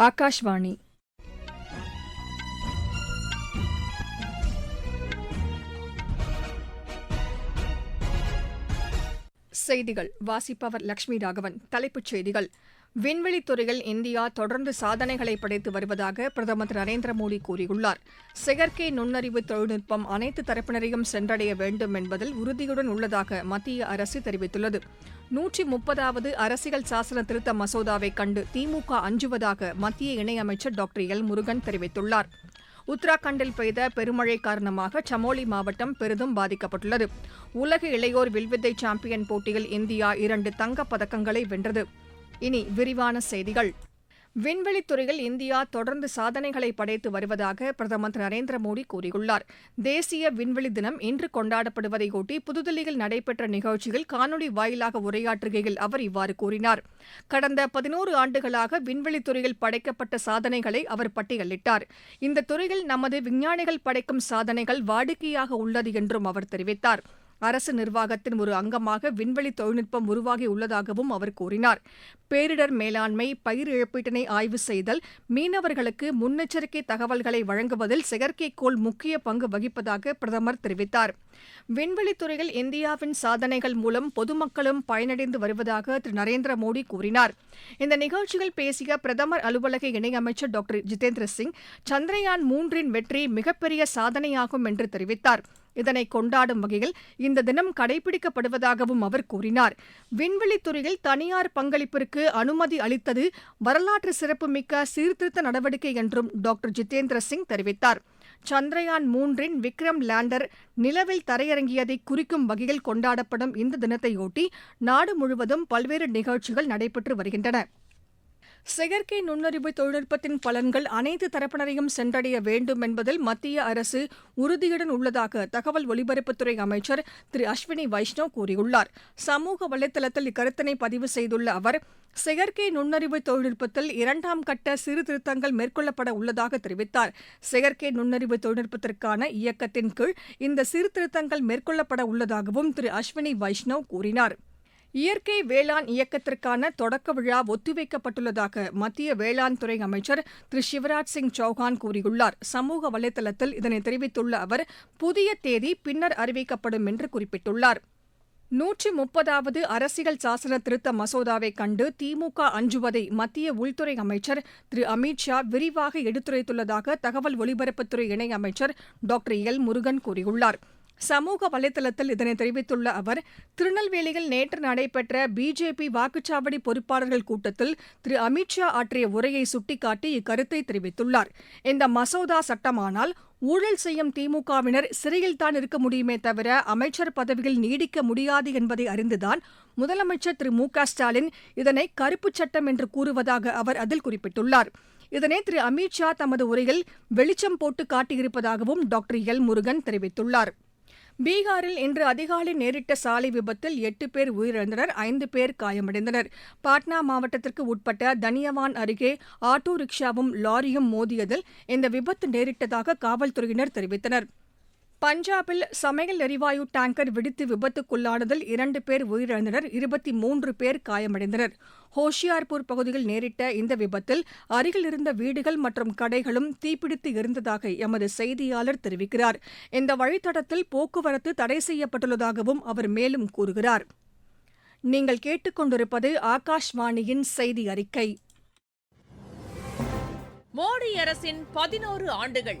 ஆகாஷ்வாணி செய்திகள். வாசிப்பவர் லட்சுமி ராகவன். தலைப்புச் செய்திகள். விண்வெளித் துறையில் இந்தியா தொடர்ந்து சாதனைகளை படைத்து வருவதாக பிரதமர் திரு நரேந்திர மோடி கூறியுள்ளார். செயற்கை நுண்ணறிவு தொழில்நுட்பம் அனைத்து தரப்பினரையும் சென்றடைய வேண்டும் என்பதில் உறுதியுடன் உள்ளதாக மத்திய அரசு தெரிவித்துள்ளது. நூற்றி முப்பதாவது அரசியல் சாசன திருத்த மசோதாவை கண்டு திமுக அஞ்சுவதாக மத்திய இணையமைச்சர் டாக்டர் எல் முருகன் தெரிவித்துள்ளார். உத்தராகண்டில் பெய்த பெருமழை காரணமாக சமோலி மாவட்டம் பெரிதும் பாதிக்கப்பட்டுள்ளது. உலக இளையோர் வில்வித்தை சாம்பியன் போட்டியில் இந்தியா இரண்டு தங்கப் பதக்கங்களை வென்றது. இனி விரிவான செய்திகள். விண்வெளித் துறையில் இந்தியா தொடர்ந்து சாதனைகளை படைத்து வருவதாக பிரதமர் திரு நரேந்திர மோடி கூறியுள்ளார். தேசிய விண்வெளி தினம் இன்று கொண்டாடப்படுவதையொட்டி புதுதில்லியில் நடைபெற்ற நிகழ்ச்சியில் காணொலி வாயிலாக உரையாற்றுகையில் அவர் இவ்வாறு கூறினார். கடந்த பதினோரு ஆண்டுகளாக விண்வெளித் துறையில் படைக்கப்பட்ட சாதனைகளை அவர் பட்டியலிட்டார். இந்த துறையில் நமது விஞ்ஞானிகள் படைக்கும் சாதனைகள் வாடிக்கையாக உள்ளது என்றும் அவர் தெரிவித்தார். அரசு நிர்வாகத்தின் ஒரு அங்கமாக விண்வெளி தொழில்நுட்பம் உருவாகியுள்ளதாகவும் அவர் கூறினார். பேரிடர் மேலாண்மை பயிர் இழப்பீட்டினை ஆய்வு செய்தல் மீனவர்களுக்கு முன்னெச்சரிக்கை தகவல்களை வழங்குவதில் செயற்கைக்கோள் முக்கிய பங்கு வகிப்பதாக பிரதமர் தெரிவித்தார். விண்வெளித்துறையில் இந்தியாவின் சாதனைகள் மூலம் பொதுமக்களும் பயனடைந்து வருவதாக திரு. நரேந்திர மோடி கூறினார். இந்த நிகழ்ச்சியில் பேசிய பிரதமர் அலுவலக இணையமைச்சர் டாக்டர் ஜிதேந்திர சிங் சந்திரயான் மூன்றின் வெற்றி மிகப்பெரிய சாதனையாகும் என்று தெரிவித்தார். இதனை கொண்டாடும் வகையில் இந்த தினம் கடைபிடிக்கப்படுவதாகவும் அவர் கூறினார். விண்வெளித் துறையில் தனியார் பங்களிப்பிற்கு அனுமதி அளித்தது வரலாற்று சிறப்புமிக்க சீர்திருத்த நடவடிக்கை என்றும் டாக்டர் ஜிதேந்திர சிங் தெரிவித்தார். சந்திரயான் மூன்றின் விக்ரம் லேண்டர் நிலவில் தரையிறங்கியதை குறிக்கும் வகையில் கொண்டாடப்படும் இந்த தினத்தையொட்டி நாடு முழுவதும் பல்வேறு நிகழ்ச்சிகள் நடைபெற்று வருகின்றன. செயற்கை நுண்ணறிவு தொழில்நுட்பத்தின் பலன்கள் அனைத்து தரப்பினரையும் சென்றடைய வேண்டும் என்பதில் மத்திய அரசு உறுதியுடன் உள்ளதாக தகவல் ஒலிபரப்புத்துறை அமைச்சர் திரு அஸ்வினி வைஷ்ணவ் கூறியுள்ளார். சமூக வலைதளத்தில் இக்கருத்தினை பதிவு செய்துள்ள அவர் செயற்கை நுண்ணறிவு தொழில்நுட்பத்தில் இரண்டாம் கட்ட சீர்திருத்தங்கள் மேற்கொள்ளப்பட உள்ளதாக தெரிவித்தார். செயற்கை நுண்ணறிவு தொழில்நுட்பத்திற்கான இயக்கத்தின் கீழ் இந்த சீர்திருத்தங்கள் மேற்கொள்ளப்பட உள்ளதாகவும் திரு அஸ்வினி வைஷ்ணவ் கூறினார். இயற்கை வேளாண் இயக்கத்திற்கான தொடக்க விழா ஒத்திவைக்கப்பட்டுள்ளதாக மத்திய வேளாண் துறை அமைச்சர் திரு சிவராஜ் சிங் சௌஹான் கூறியுள்ளார். சமூக வலைதளத்தில் இதனை தெரிவித்துள்ள அவர் புதிய தேதி பின்னர் அறிவிக்கப்படும் என்று குறிப்பிட்டுள்ளார். நூற்றி முப்பதாவது அரசியல் சாசன திருத்த மசோதாவை கண்டு திமுக அஞ்சுவதை மத்திய உள்துறை அமைச்சர் திரு அமித் ஷா விரிவாக எடுத்துரைத்துள்ளதாக தகவல் ஒலிபரப்புத்துறை இணையமைச்சர் டாக்டர் எல் முருகன் கூறியுள்ளார். சமூக வலைதளத்தில் இதனை தெரிவித்துள்ள அவர் திருநெல்வேலியில் நேற்று நடைபெற்ற பிஜேபி வாக்குச்சாவடி பொறுப்பாளர்கள் கூட்டத்தில் திரு அமித்ஷா ஆற்றிய உரையை சுட்டிக்காட்டி இக்கருத்தை தெரிவித்துள்ளார். இந்த மசோதா சட்டமானால் ஊழல் செய்யும் திமுகவினர் சிறையில்தான் இருக்க முடியுமே தவிர அமைச்சர் பதவியில் நீடிக்க முடியாது என்பதை அறிந்துதான் முதலமைச்சர் திரு மு க ஸ்டாலின் இதனை கருப்புச் சட்டம் என்று கூறுவதாக அவர் அதில் குறிப்பிட்டுள்ளார். இதனை திரு அமித்ஷா தமது உரையில் வெளிச்சம் போட்டு காட்டியிருப்பதாகவும் டாக்டர் எல் முருகன் தெரிவித்துள்ளார். பீகாரில் இன்று அதிகாலை நேரிட்ட சாலை விபத்தில் எட்டு பேர் உயிரிழந்தனர் ஐந்து பேர் காயமடைந்தனர். பாட்னா மாவட்டத்திற்கு உட்பட்ட தனியவான் அருகே ஆட்டோ ரிக்ஷாவும் லாரியும் மோதியதில் இந்த விபத்து நேரிட்டதாக காவல்துறையினர் தெரிவித்தனர். பஞ்சாபில் சமையல் எரிவாயு டேங்கர் வெடித்து விபத்துக்குள்ளானதில் இரண்டு பேர் உயிரிழந்தனர் இருபத்தி மூன்று பேர் காயமடைந்தனர். ஹோஷியார்பூர் பகுதியில் நேரிட்ட இந்த விபத்தில் அருகில் இருந்த வீடுகள் மற்றும் கடைகளும் தீப்பிடித்து இருந்ததாக எமது செய்தியாளர் தெரிவிக்கிறார். இந்த வழித்தடத்தில் போக்குவரத்து தடை செய்யப்பட்டுள்ளதாகவும் அவர் மேலும் கூறுகிறார். நீங்கள் கேட்டுக்கொண்டிருப்பது ஆகாஷ்வாணியின் செய்தி அறிக்கை. மோடி அரசின் பதினோரு ஆண்டுகள்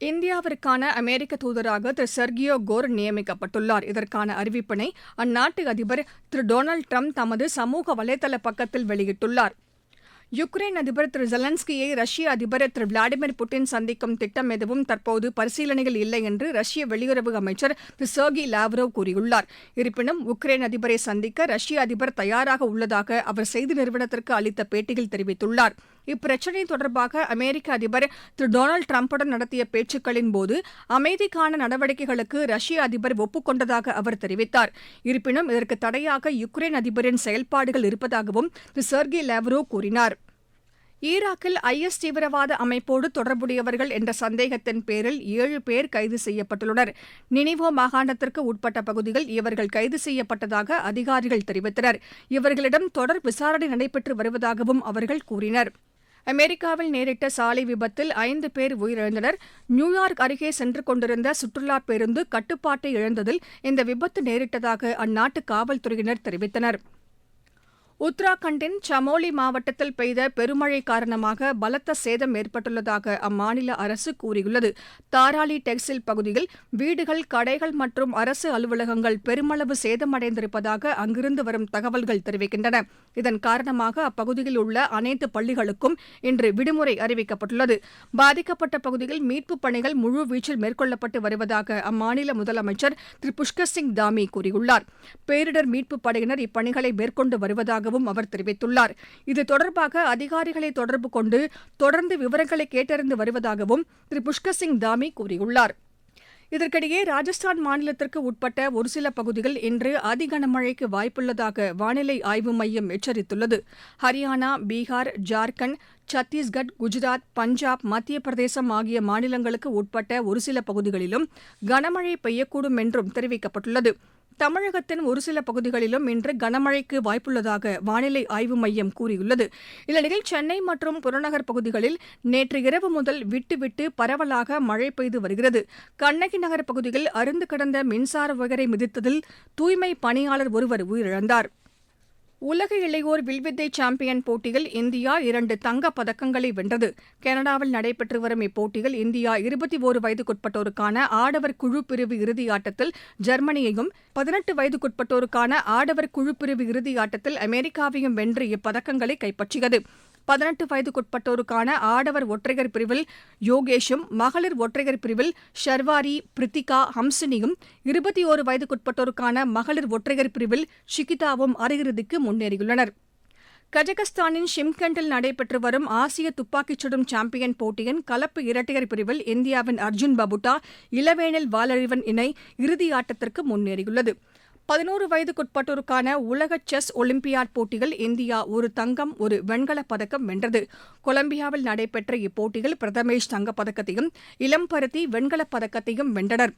இந்தியாவிற்கான அமெரிக்க தூதராக திரு செர்கியோ கோர் நியமிக்கப்பட்டுள்ளார். இதற்கான அறிவிப்பினை அந்நாட்டு அதிபர் திரு டொனால்டு ட்ரம்ப் தமது சமூக வலைதள பக்கத்தில் வெளியிட்டுள்ளார். யுக்ரைன் அதிபர் திரு ஜெலன்ஸ்கியை ரஷ்ய அதிபர் திரு விளாடிமிர் புட்டின் சந்திக்கும் திட்டம் எதுவும் தற்போது பரிசீலனையில் இல்லை என்று ரஷ்ய வெளியுறவு அமைச்சர் திரு சர்கி லாவ்ரோவ் கூறியுள்ளார். இருப்பினும் உக்ரைன் அதிபரை சந்திக்க ரஷ்ய அதிபர் தயாராக உள்ளதாக அவர் செய்தி நிறுவனத்திற்கு அளித்த பேட்டியில் தெரிவித்துள்ளார். இப்பிரச்சினை தொடர்பாக அமெரிக்க அதிபர் திரு டொனால்டு டிரம்புடன் நடத்திய பேச்சுக்களின் போது அமைதிக்கான நடவடிக்கைகளுக்கு ரஷ்ய அதிபர் ஒப்புக் அவர் தெரிவித்தார். இருப்பினும் இதற்கு தடையாக யுக்ரைன் அதிபரின் செயல்பாடுகள் இருப்பதாகவும் திரு செர்கி லேவ்ரோ கூறினார். ஈராக்கில் ஐஎஸ் தீவிரவாத அமைப்போடு தொடர்புடையவர்கள் என்ற சந்தேகத்தின் பேரில் ஏழு பேர் கைது செய்யப்பட்டுள்ளனர். நினிவோ மாகாணத்திற்கு உட்பட்ட பகுதியில் இவர்கள் கைது செய்யப்பட்டதாக அதிகாரிகள் தெரிவித்தனர். இவர்களிடம் தொடர் விசாரணை நடைபெற்று வருவதாகவும் அவர்கள் கூறினர். அமெரிக்காவில் நேரிட்ட சாலை விபத்தில் ஐந்து பேர் உயிரிழந்தனர். நியூயார்க் அருகே சென்று கொண்டிருந்த சுற்றுலா பேருந்து கட்டுப்பாட்டை இழந்ததில் இந்த விபத்து நேரிட்டதாக அந்நாட்டு காவல்துறையினர் தெரிவித்தனர். உத்தராகண்டின் சமோலி மாவட்டத்தில் பெய்த பெருமழை காரணமாக பலத்த சேதம் ஏற்பட்டுள்ளதாக அம்மாநில அரசு கூறியுள்ளது. தாராளி டெக்ஸ்டைல் பகுதியில் வீடுகள் கடைகள் மற்றும் அரசு அலுவலகங்கள் பெருமளவு சேதமடைந்திருப்பதாக அங்கிருந்து வரும் தகவல்கள் தெரிவிக்கின்றன. இதன் காரணமாக அப்பகுதியில் உள்ள அனைத்து பள்ளிகளுக்கும் இன்று விடுமுறை அறிவிக்கப்பட்டுள்ளது. பாதிக்கப்பட்ட பகுதியில் மீட்புப் பணிகள் முழுவீச்சில் மேற்கொள்ளப்பட்டு வருவதாக அம்மாநில முதலமைச்சர் திரு புஷ்கர் சிங் தாமி கூறியுள்ளார். பேரிடர் மீட்புப் படையினர் இப்பணிகளை மேற்கொண்டு வருவதாக வருவதாகவும் அவர் தெரிவித்துள்ளார். இது தொடர்பாக அதிகாரிகளை தொடர்பு கொண்டு தொடர்ந்து விவரங்களை கேட்டறிந்து வருவதாகவும் திரு புஷ்கர் சிங் தாமி கூறியுள்ளார். இதற்கிடையே ராஜஸ்தான் மாநிலத்திற்கு உட்பட்ட ஒரு சில பகுதிகள் இன்று அதிகனமழைக்கு வாய்ப்புள்ளதாக வானிலை ஆய்வு மையம் எச்சரித்துள்ளது. ஹரியானா பீகார் ஜார்க்கண்ட் சத்தீஸ்கட் குஜராத் பஞ்சாப் மத்திய பிரதேசம் ஆகிய மாநிலங்களுக்கு உட்பட்ட ஒரு சில பகுதிகளிலும் கனமழை பெய்யக்கூடும் என்றும் தெரிவிக்கப்பட்டுள்ளது. தமிழகத்தின் ஒரு சில பகுதிகளிலும் இன்று கனமழைக்கு வாய்ப்புள்ளதாக வானிலை ஆய்வு மையம் கூறியுள்ளது. இந்நிலையில் சென்னை மற்றும் புறநகர் பகுதிகளில் நேற்று இரவு முதல் விட்டுவிட்டு பரவலாக மழை பெய்து வருகிறது. கண்ணகி நகர் பகுதியில் அருந்து கிடந்த மின்சார உயரை மிதித்ததில் தூய்மை பணியாளர் ஒருவர் உயிரிழந்தார். உலக இளையோர் வில்வித்தை சாம்பியன் போட்டியில் இந்தியா இரண்டு தங்கப் பதக்கங்களை வென்றது. கனடாவில் நடைபெற்று வரும் இப்போட்டியில் இந்தியா இருபத்தி ஓரு வயதுக்குட்பட்டோருக்கான ஆடவர் குழு பிரிவு இறுதியாட்டத்தில் ஜெர்மனியையும் பதினெட்டு வயதுக்குட்பட்டோருக்கான ஆடவர் குழு பிரிவு இறுதியாட்டத்தில் அமெரிக்காவையும் வென்று இப்பதக்கங்களை கைப்பற்றியது. பதினெட்டு வயதுக்குட்பட்டோருக்கான ஆடவர் ஒற்றையர் பிரிவில் யோகேஷும் மகளிர் ஒற்றையர் பிரிவில் ஷர்வாரி பிரித்திகா ஹம்சினியும் இருபத்தி ஓரு வயதுக்குட்பட்டோருக்கான மகளிர் ஒற்றையர் பிரிவில் ஷிகிதாவும் அரையிறுதிக்கு முன்னேறியுள்ளனர். கஜகஸ்தானின் ஷிம்கண்டில் நடைபெற்று வரும் ஆசிய துப்பாக்கிச் சுடும் சாம்பியன் போட்டியின் கலப்பு இரட்டையர் பிரிவில் இந்தியாவின் அர்ஜுன் பபுட்டா இளவேனில் வாலறிவன் இணை இறுதியாட்டத்திற்கு முன்னேறியுள்ளது. பதினோரு வயதுக்குட்பட்டோருக்கான உலக செஸ் ஒலிம்பியாட் போட்டியில் இந்தியா ஒரு தங்கம் ஒரு வெண்கலப் பதக்கம் வென்றது. கொலம்பியாவில் நடைபெற்ற இப்போட்டியில் பிரதமேஷ் தங்கப்பதக்கத்தையும் இளம்பருத்தி வெண்கலப் பதக்கத்தையும் வென்றனர்.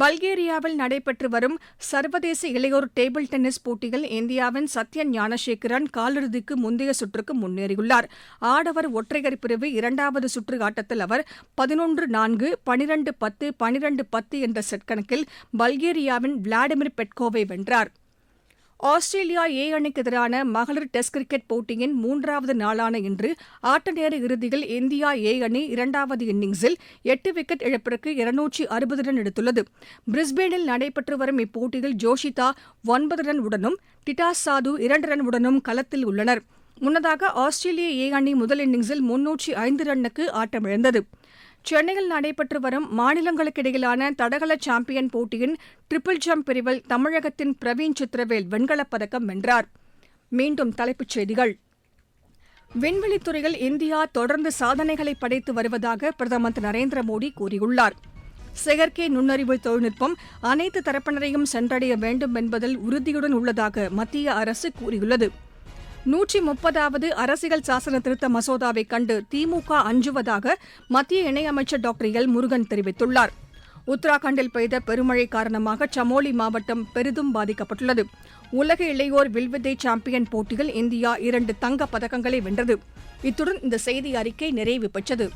பல்கேரியாவில் நடைபெற்று வரும் சர்வதேச இளையோர் டேபிள் டென்னிஸ் போட்டியில் இந்தியாவின் சத்யன் ஞானசேகரன் காலிறுதிக்கு முந்தைய சுற்றுக்கு முன்னேறியுள்ளார். ஆடவர் ஒற்றையர் பிரிவு இரண்டாவது சுற்று ஆட்டத்தில் அவர் பதினொன்று நான்கு பனிரெண்டு பத்து பனிரெண்டு பத்து என்ற செட் கணக்கில் பல்கேரியாவின் விளாடிமிர் பெட்கோவை வென்றார். ஆஸ்திரேலியா ஏ அணிக்கு எதிரான மகளிர் டெஸ்ட் கிரிக்கெட் போட்டியின் மூன்றாவது நாளான இன்று ஆட்ட நேர இறுதியில் இந்தியா ஏ அணி இரண்டாவது இன்னிங்ஸில் எட்டு விக்கெட் இழப்பிற்கு இருநூற்றி அறுபது ரன் எடுத்துள்ளது. பிரிஸ்பேனில் நடைபெற்று வரும் இப்போட்டியில் ஜோஷிதா ஒன்பது ரன் உடனும் டிடாஸ் சாது இரண்டு ரன் உடனும் களத்தில் உள்ளனர். முன்னதாக ஆஸ்திரேலிய ஏ அணி முதல் இன்னிங்ஸில் முன்னூற்றி ஐந்து ரன்னுக்கு ஆட்டமிழந்தது. சென்னையில் நடைபெற்று வரும் மாநிலங்களுக்கிடையிலான தடகள சாம்பியன் போட்டியின் ட்ரிபிள் ஜம்ப் பிரிவில் தமிழகத்தின் பிரவீன் சித்திரவேல் வெண்கலப் பதக்கம் வென்றார். மீண்டும் தலைப்புச் செய்திகள். விண்வெளித்துறையில் இந்தியா தொடர்ந்து சாதனைகளை படைத்து வருவதாக பிரதமர் திரு நரேந்திர மோடி கூறியுள்ளார். செயற்கை நுண்ணறிவு தொழில்நுட்பம் அனைத்து தரப்பினரையும் சென்றடைய வேண்டும் என்பதில் உறுதியுடன் உள்ளதாக மத்திய அரசு கூறியுள்ளது. நூற்றி முப்பதாவது அரசியல் சாசன திருத்த மசோதாவை கண்டு திமுக அஞ்சுவதாக மத்திய இணையமைச்சர் டாக்டர் எல் முருகன் தெரிவித்துள்ளார். உத்தராகண்டில் பெய்த பெருமழை காரணமாக சமோலி மாவட்டம் பெரிதும் பாதிக்கப்பட்டுள்ளது. உலக இளையோர் வில்வித்தை சாம்பியன் போட்டியில் இந்தியா இரண்டு தங்கப் பதக்கங்களை வென்றது. இத்துடன் இந்த செய்தி அறிக்கை நிறைவு பெற்றது.